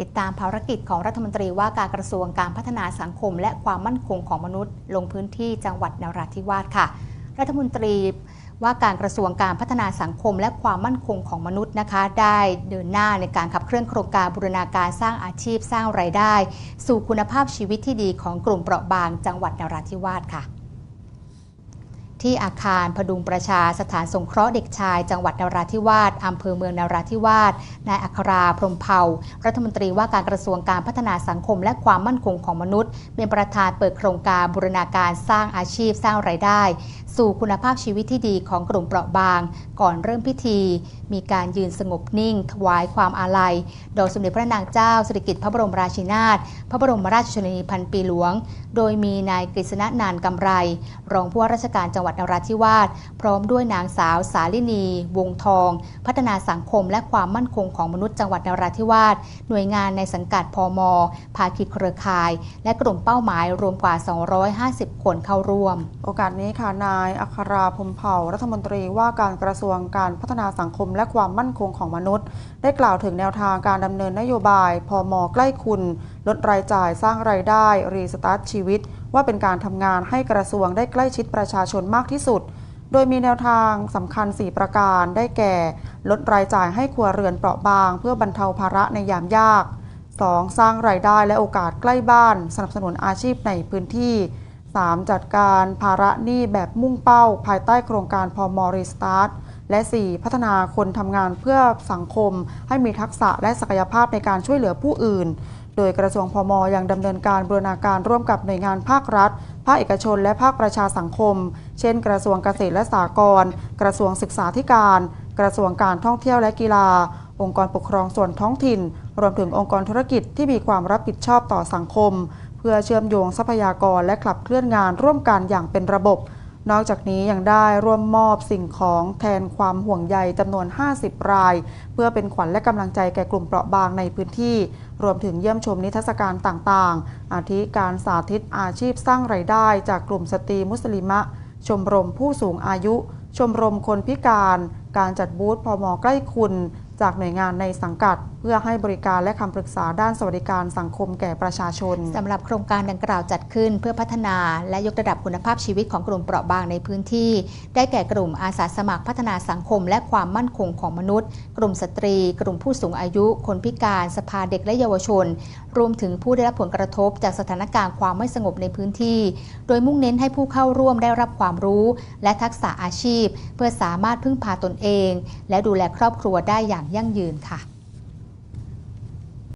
ติดตามภารกิจของรัฐมนตรีว่าการกระทรวงการพัฒนาสังคม และความมั่นคงของมนุษย์ ลงพื้นที่จังหวัดนราธิวาสค่ะ รัฐมนตรีว่าการกระทรวงการพัฒนาสังคม และความมั่นคงของมนุษย์นะคะ ได้เดินหน้าในการขับเคลื่อนโครงการบูรณาการสร้างอาชีพสร้างไรายได้ สู่คุณภาพชีวิตที่ดีของกลุ่มเปราะบางจังหวัดนราธิวาสค่ะ ที่อาคารพดุงประชาสถานสงเคราะห์เด็กชาย จังหวัดนราธิวาสอำเภอเมืองนราธิวาสนายอัคราพรมเผารัฐมนตรีว่าการกระทรวงการพัฒนาสังคม และความมั่นคงของมนุษย์ เป็นประธานเปิดโครงการบูรณาการสร้างอาชีพสร้างไรายได้ สู่คุณภาพชีวิตที่ดีของกลุ่มเปราะบาง ก่อนเริ่มพิธี มีการยืนสงบนิ่ง ถวายความอาลัยโดยสมเด็จพระนางเจ้าสิริกิติ์พระบรมราชินาถพระบรมราชชนนีพันปีหลวง โดยมีนายกฤษณนานกำไร รองผู้ว่าราชการจังหวัดนราธิวาสพร้อมด้วยนางสาวสาลินี วงทอง พัฒนาสังคมและความมั่นคงของมนุษย์จังหวัดนราธิวาสหน่วยงานในสังกัดพมภาคีเครือข่าย และกลุ่มเป้าหมายรวมกว่า 250 คนเข้าร่วม โอกาสนี้ค่ะนายอัคราพรมเผ่ารัฐมนตรีว่าการกระทรวงการพัฒนาสังคมและความมั่นคงของมนุษย์ ได้กล่าวถึงแนวทางการดำเนินนโยบายพมใกล้คุณ ลดรายจ่ายสร้างรายได้รีสตาร์ทชีวิต ว่าเป็นการทำงานให้กระทรวงได้ใกล้ชิดประชาชนมากที่สุด โดยมีแนวทางสำคัญ 4 ประการได้แก่ ลดรายจ่ายให้ครัวเรือนเปราะบาง เพื่อบรรเทาภาระในยามยาก 2. สร้างรายได้และโอกาสใกล้บ้าน สนับสนุนอาชีพในพื้นที่ 3. จัดการภาระหนี้แบบมุ่งเป้า ภายใต้โครงการพอมอรีสตาร์ทและ 4. พัฒนาคนทำงานเพื่อสังคม ให้มีทักษะและศักยภาพในการช่วยเหลือผู้อื่น ดยกระทรวงพมยังดำเนินการบูรณาการร่วมกับหน่วยงานภาครัฐ ภาคเอกชน และภาคประชาสังคม เช่น กระทรวงเกษตรและสหกรณ์ กระทรวงศึกษาธิการ กระทรวงการท่องเที่ยวและกีฬา องค์กรปกครองส่วนท้องถิ่น รวมถึงองค์กรธุรกิจที่มีความรับผิดชอบต่อสังคม เพื่อเชื่อมโยงทรัพยากรและขับเคลื่อนงานร่วมกันอย่างเป็นระบบ นอกจากนี้ยังได้ร่วมมอบสิ่งของแทนความห่วงใยจำนวน 50 ราย เพื่อเป็นขวัญและกำลังใจแก่กลุ่มเปราะบางในพื้นที่ รวมถึงเยี่ยมชมนิทรรศการต่างๆ อาทิการสาธิตอาชีพสร้างไรายได้จากกลุ่มสตรีมุสลิมะ ชมรมผู้สูงอายุ ชมรมคนพิการ การจัดบูธพมใกล้คุณ จากหน่วยงานในสังกัด เพื่อให้บริการและคำปรึกษาด้านสวัสดิการสังคมแก่ประชาชนสำหรับโครงการดังกล่าวจัดขึ้น เพื่อพัฒนาและยกระดับคุณภาพชีวิตของกลุ่มเปราะบางในพื้นที่ ได้แก่กลุ่มอาสาสมัครพัฒนาสังคม และความมั่นคงของมนุษย์ กลุ่มสตรี กลุ่มผู้สูงอายุ คนพิการ สภาเด็กและเยาวชน รวมถึงผู้ได้รับผลกระทบจากสถานการณ์ความไม่สงบในพื้นที่ โดยมุ่งเน้นให้ผู้เข้าร่วมได้รับความรู้ และทักษะอาชีพ เพื่อสามารถพึ่งพาตนเอง และดูแลครอบครัวได้อย่างยั่งยืนค่ะ